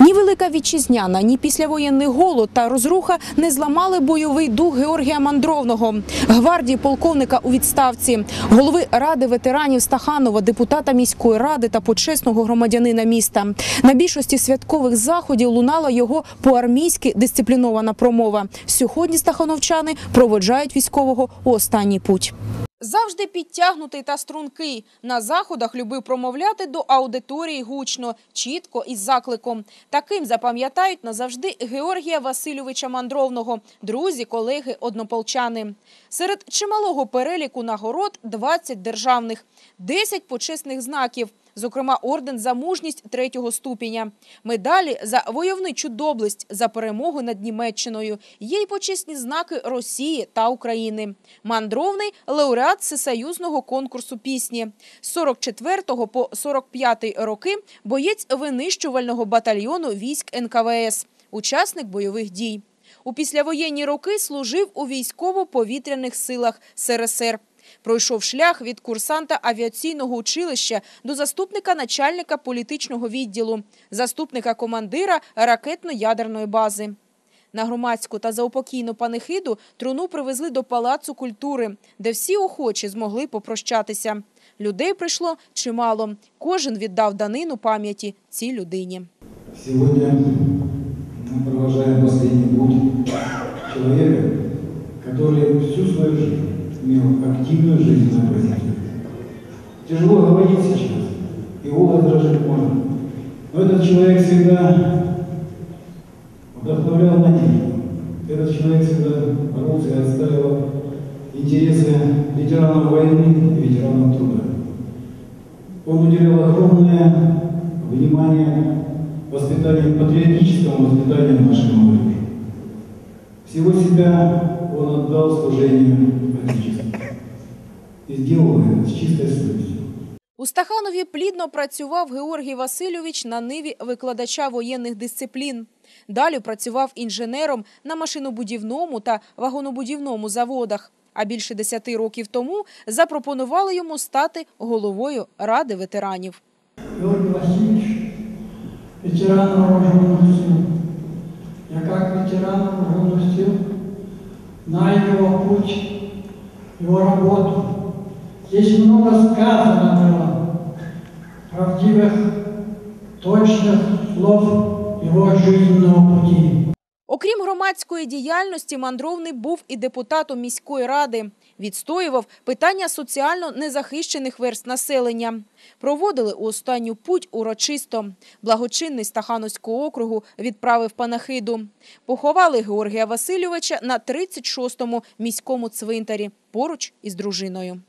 Ні велика вітчизняна, ні післявоєнний голод та розруха не зламали бойовий дух Георгія Мандровного, гвардії полковника у відставці, голови ради ветеранів Стаханова, депутата міської ради та почесного громадянина міста. На більшості святкових заходів лунала його по-армійськи дисциплінована промова. Сьогодні стахановчани проводжають військового у останній путь. Завжди підтягнутий та стрункий. На заходах любив промовляти до аудиторії гучно, чітко і з закликом. Таким запам'ятають назавжди Георгія Васильовича Мандровного, друзі, колеги, однополчани. Серед чималого переліку нагород 20 державних, 10 почесних знаків, зокрема орден за мужність третього ступеня, медалі за войовничу доблесть, за перемогу над Німеччиною. Є й почесні знаки Росії та України. Мандровний – лауреат всесоюзного конкурсу пісні. З 44 по 45 роки – боєць винищувального батальйону військ НКВС, учасник бойових дій. У післявоєнні роки служив у військово-повітряних силах СРСР. Пройшов шлях від курсанта авіаційного училища до заступника начальника політичного відділу, заступника командира ракетно-ядерної бази. На громадську та заупокійну панихиду труну привезли до Палацу культури, де всі охочі змогли попрощатися. Людей прийшло чимало. Кожен віддав данину пам'яті цій людині. Сегодня мы провожаем последний путь человека, который всю свою жизнь имел активную жизненную позицию. Тяжело говорить сейчас, и голос дрожит можно. Но этот человек всегда вдохновлял надежду. интересы ветеранов войны и ветеранов труда. Он уделял огромное внимание воспитанию, патриотическому воспитанию нашей молодежи. Всего себя он отдал служению Отечеству. И сделал это с чистой совестью. У Стаханові плідно працював Георгій Васильович на ниві викладача воєнних дисциплін. Далі працював інженером на машинобудівному та вагонобудівному заводах. А більше десяти років тому запропонували йому стати головою Ради ветеранів. Георгий Васильевич, ветеран вооруженных сил. Я как ветеран вооруженных сил знаю его путь, его работу. Здесь много сказано было, правдивых, точных слов его жизненного пути. Окрім громадської діяльності, Мандровний був і депутатом міської ради. Відстоював питання соціально незахищених верст населення. Проводили у останню путь урочисто. Благочинний Стахановського округу відправив панахиду. Поховали Георгія Васильовича на 36-му міському цвинтарі поруч із дружиною.